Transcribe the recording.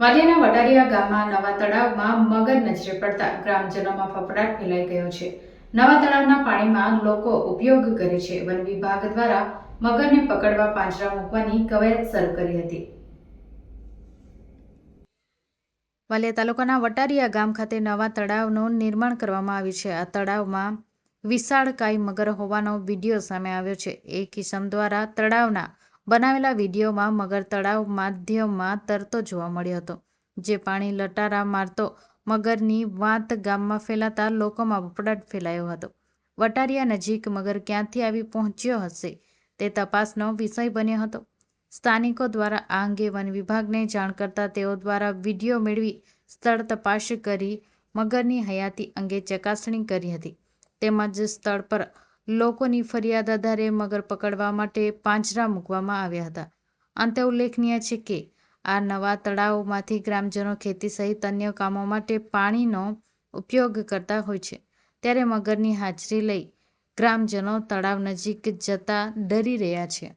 વાલિયાના વટારિયા ગામમાં નવા તળાવમાં મગર નજરે પડતા ગ્રામજનોમાં ફફડાટ ફેલાઈ ગયો છે. નવા તળાવના પાણીમાં લોકો ઉપયોગ કરે છે. વન વિભાગ દ્વારા મગરને પકડવા પાંજરા મૂકવાની કવાયત શરૂ કરી હતી. વાલિયા તાલુકાના વટારિયા ગામ ખાતે નવા તળાવનું નિર્માણ કરવામાં આવ્યું છે. આ તળાવમાં વિશાળકાય મગર હોવાનો વીડિયો સામે આવ્યો છે. એ કિસમ દ્વારા તળાવના બનાવેલા વિડીયોમાં મગર તળાવ માધ્યમમાં તરતો જોવા મળ્યો હતો, જે પાણી લટારા મારતો મગરની વાત ગામમાં ફેલાતા લોકોમાં ફફડાટ ફેલાયો હતો. વટારિયા નજીક મગર ક્યાંથી આવી પહોંચ્યો હશે તે તપાસનો વિષય બન્યો હતો. સ્થાનિકો દ્વારા આ અંગે વન વિભાગને જાણ કરતા તેઓ દ્વારા વીડિયો મેળવી સ્થળ તપાસ કરી મગરની હયાતી અંગે ચકાસણી કરી હતી. તેમજ સ્થળ પર લોકોની ફરિયાદ આધારે મગર પકડવા માટે પાંજરા મૂકવામાં આવ્યા હતા. અંતે ઉલ્લેખનીય છે કે, આ નવા તળાવોમાંથી ગ્રામજનો ખેતી સહિત અન્ય કામો માટે પાણીનો ઉપયોગ કરતા હોય છે. ત્યારે મગરની હાજરી લઈ ગ્રામજનો તળાવ નજીક જતા ડરી રહ્યા છે.